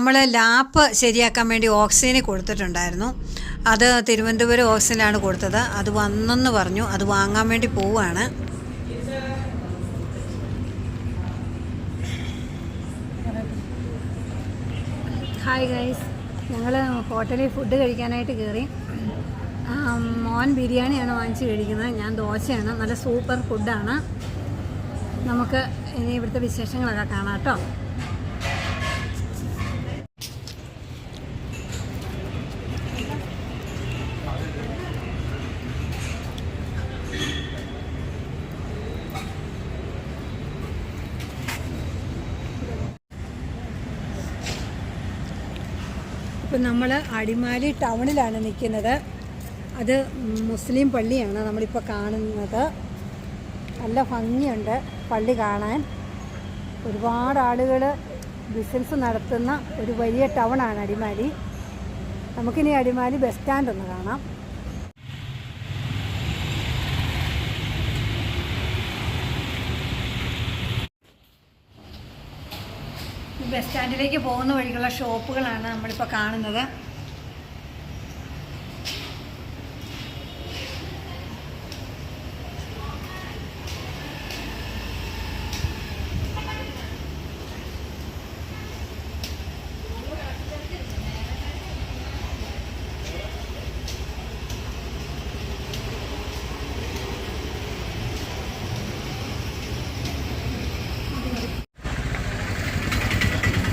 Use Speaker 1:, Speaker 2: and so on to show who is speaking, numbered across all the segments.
Speaker 1: നമ്മൾ ലാപ്പ് ശരിയാക്കാൻ വേണ്ടി ഓക്സിജന് കൊടുത്തിട്ടുണ്ടായിരുന്നു. അത് തിരുവനന്തപുരം ഓക്സിജനാണ് കൊടുത്തത്. അത് വന്നെന്ന് പറഞ്ഞു. അത് വാങ്ങാൻ വേണ്ടി പോവുകയാണ്.
Speaker 2: ഹായ് ഗൈസ് ഞങ്ങൾ ഹോട്ടലിൽ ഫുഡ് കഴിക്കാനായിട്ട് കയറി മോൻ ബിരിയാണിയാണ് വാങ്ങിച്ച് കഴിക്കുന്നത്. ഞാൻ ദോശയാണ്. നല്ല സൂപ്പർ ഫുഡാണ് നമുക്ക് ഇനി ഇവിടുത്തെ വിശേഷങ്ങളൊക്കെ കാണാം കേട്ടോ. ഇപ്പം നമ്മൾ അടിമാലി ടൗണിലാണ് നിൽക്കുന്നത്. അത് മുസ്ലിം പള്ളിയാണ് നമ്മളിപ്പോൾ കാണുന്നത്. നല്ല ഭംഗിയുണ്ട് പള്ളി കാണാൻ. ഒരുപാട് ആളുകൾ ബിസിനസ് നടത്തുന്ന ഒരു വലിയ ടൗണാണ് അടിമാലി. നമുക്കിനി അടിമാലി ബസ് സ്റ്റാൻഡ് ഒന്ന് കാണാം. ബസ് സ്റ്റാൻഡിലേക്ക് പോകുന്ന വഴിക്കുള്ള ഷോപ്പുകളാണ് നമ്മളിപ്പോൾ കാണുന്നത്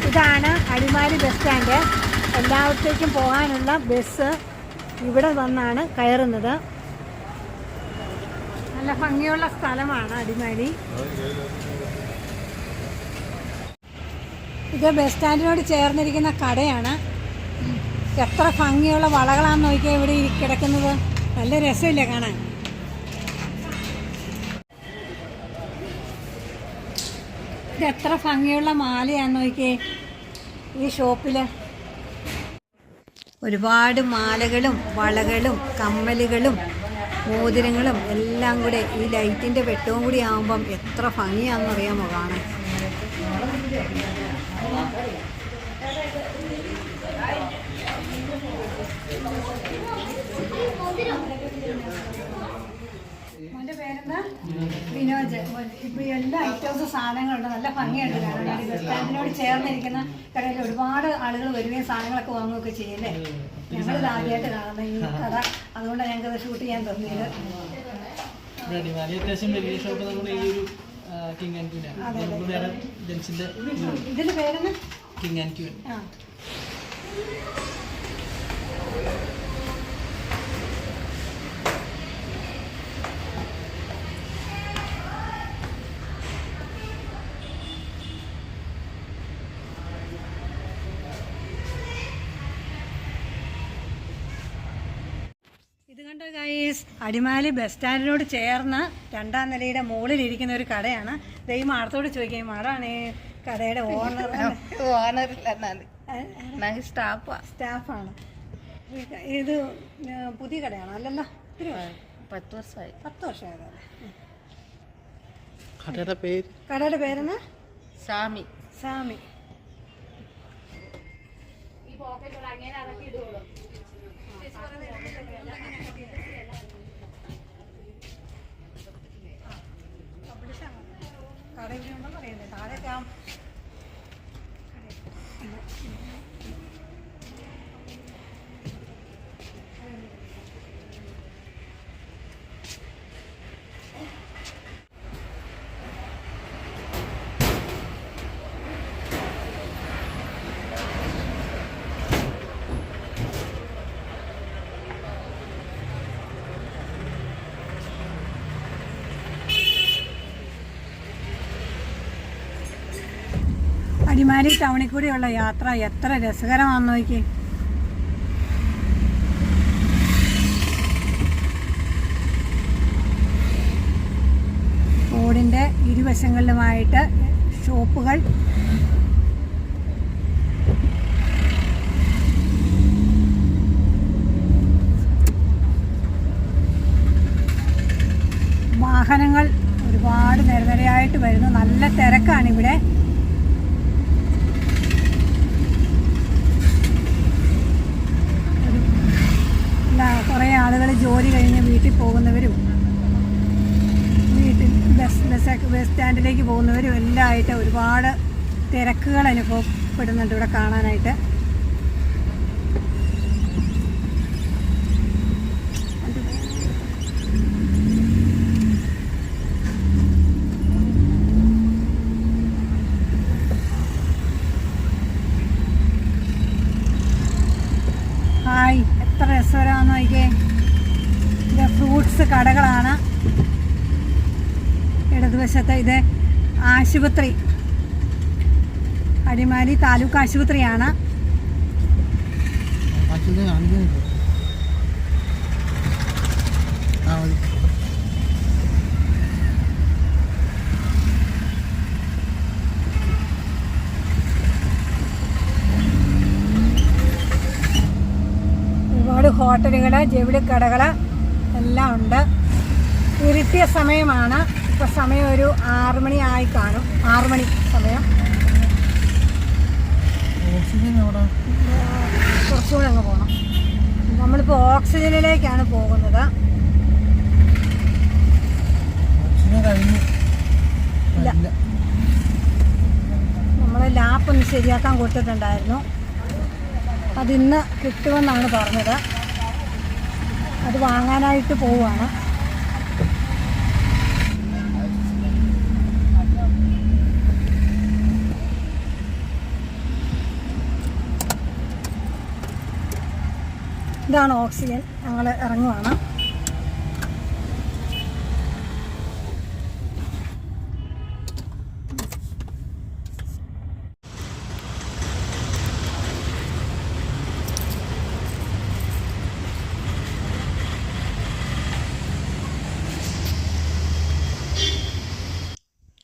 Speaker 2: ഇതാണ് അടിമാലി ബസ് സ്റ്റാൻഡ് എല്ലായിടത്തേക്കും പോകാനുള്ള ബസ് ഇവിടെ വന്നാണ് കയറുന്നത്. നല്ല ഭംഗിയുള്ള സ്ഥലമാണ് അടിമാലി. ഇത് ബസ് സ്റ്റാൻഡിനോട് ചേർന്നിരിക്കുന്ന കടയാണ്. എത്ര ഭംഗിയുള്ള വളകളാന്ന് നോക്കിയാൽ ഇവിടെ കിടക്കുന്നത്. നല്ല രസമില്ല കാണാൻ. ഇത് എത്ര ഭംഗിയുള്ള മാലയാന്ന് നോക്കിയേ. ഈ ഷോപ്പിൽ
Speaker 1: ഒരുപാട് മാലകളും വളകളും കമ്മലുകളും മോതിരങ്ങളും എല്ലാം കൂടെ ഈ ലൈറ്റിന്റെ വെട്ടവും കൂടി ആകുമ്പം എത്ര ഭംഗിയാണെന്ന് അറിയാമോ കാണാൻ.
Speaker 2: Thank പേരെന്താ വിനോജ് ഇപ്പൊ എല്ലാ ഐറ്റംസ് സാധനങ്ങളുണ്ട്. നല്ല ഭംഗിയുണ്ട് കാരണം ബസ് സ്റ്റാൻഡിനോട് ചേർന്നിരിക്കുന്ന കടയിൽ ഒരുപാട് ആളുകൾ വരികയും സാധനങ്ങളൊക്കെ വാങ്ങുകയൊക്കെ ചെയ്യല്ലേ? ഞങ്ങളിത് ആദ്യമായിട്ട് കാണുന്ന ഈ കഥ. അതുകൊണ്ട് ഞങ്ങൾക്ക് ഷൂട്ട് ചെയ്യാൻ തോന്നിയത്.
Speaker 3: അത്യാവശ്യം വലിയ ഷോപ്പ് നമ്മുടെ ഈ ഒരു കിങ് ആൻഡ് ക്യൂൻ ആ വേറെ ജെൻസിന്റെ
Speaker 2: ഇതിന്റെ പേരെന്ന്
Speaker 3: കിങ് ആൻഡ് ക്യൂൻ
Speaker 2: ആ ഇത് ഗൈസ് അടിമാലി ബസ് സ്റ്റാൻഡിനോട് ചേർന്ന രണ്ടാം നിലയുടെ മുകളിലിരിക്കുന്ന ഒരു കടയാണ്. ദൈവം മാടത്തോട് ചോദിക്കുകയും മാടാണ് ഈ കടയുടെ ഓണർ
Speaker 4: ഓണർ സ്റ്റാഫ് സ്റ്റാഫാ
Speaker 2: സ്റ്റാഫാണ് ഇത് പുതിയ കടയാണോ? അല്ലല്ലോ
Speaker 4: പത്ത് വർഷമായി.
Speaker 2: പത്ത് വർഷമായതല്ലേ
Speaker 3: കടയുടെ പേര്?
Speaker 2: കടയുടെ പേരെന്ന്?
Speaker 4: സാമി
Speaker 2: സാമി കട അടിമാലി ടൗണിൽ കൂടിയുള്ള യാത്ര എത്ര രസകരമാണെന്ന് നോക്കി റോഡിന്റെ ഇരുവശങ്ങളിലുമായിട്ട് ഷോപ്പുകൾ. വാഹനങ്ങൾ ഒരുപാട് നിരനിരയായിട്ട് വരുന്നു. നല്ല തിരക്കാണ് ഇവിടെ ആളുകൾ ജോലി കഴിഞ്ഞ് വീട്ടിൽ പോകുന്നവരും വീട്ടിൽ ബസ് ബസ് ബസ് സ്റ്റാൻഡിലേക്ക് പോകുന്നവരും എല്ലാം ആയിട്ട് ഒരുപാട് തിരക്കുകൾ അനുഭവപ്പെടുന്നുണ്ട് ഇവിടെ കാണാനായിട്ട്. ഹായ് എത്ര രസകരമാണെന്ന് നോക്കിയേ. ഫ്രൂട്ട്സ് കടകളാണ്. ഇടതുവശത്ത് ഇത് ആശുപത്രി. അടിമാലി താലൂക്ക് ആശുപത്രിയാണ്. ഒരുപാട് ഹോട്ടലുകൾ ആ കടകൾ എല്ലാം ഉണ്ട്. ഇരുട്ടിയ സമയമാണ്. ഇപ്പോൾ സമയം ഒരു ആറു മണി ആയി കാണും. ആറു മണി സമയം. കുറച്ചുകൂടെ അങ്ങ് പോകണം നമ്മളിപ്പോൾ ഓക്സിജനിലേക്കാണ് പോകുന്നത്. ഇല്ല. നമ്മൾ ലാപ്പ് ഒന്ന് ശരിയാക്കാൻ കൊടുത്തിട്ടുണ്ടായിരുന്നു. അതിന്ന് കിട്ടുമെന്നാണ് പറഞ്ഞത്. അത് വാങ്ങാനായിട്ട് പോവുകയാണ് ഇതാണ് ഓക്സിജൻ. ഞങ്ങൾ ഇറങ്ങുവാണ്.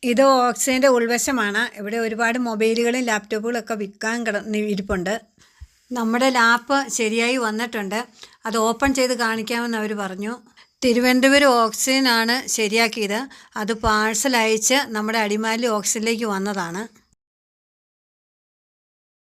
Speaker 1: ഇത് ഓക്സിജന്റെ ഉൾവശമാണ്. ഇവിടെ ഒരുപാട് മൊബൈലുകളും ലാപ്ടോപ്പുകളും ഒക്കെ വിൽക്കാൻ കിട ഇരിപ്പുണ്ട്. നമ്മുടെ ലാപ്പ് ശരിയായി വന്നിട്ടുണ്ട്. അത് ഓപ്പൺ ചെയ്ത് കാണിക്കാമെന്ന് അവർ പറഞ്ഞു. തിരുവനന്തപുരം ഓക്സിജനാണ് ശരിയാക്കിയത്. അത് പാഴ്സൽ അയച്ച് നമ്മുടെ അടിമാലി ഓക്സിജനിലേക്ക് വന്നതാണ്.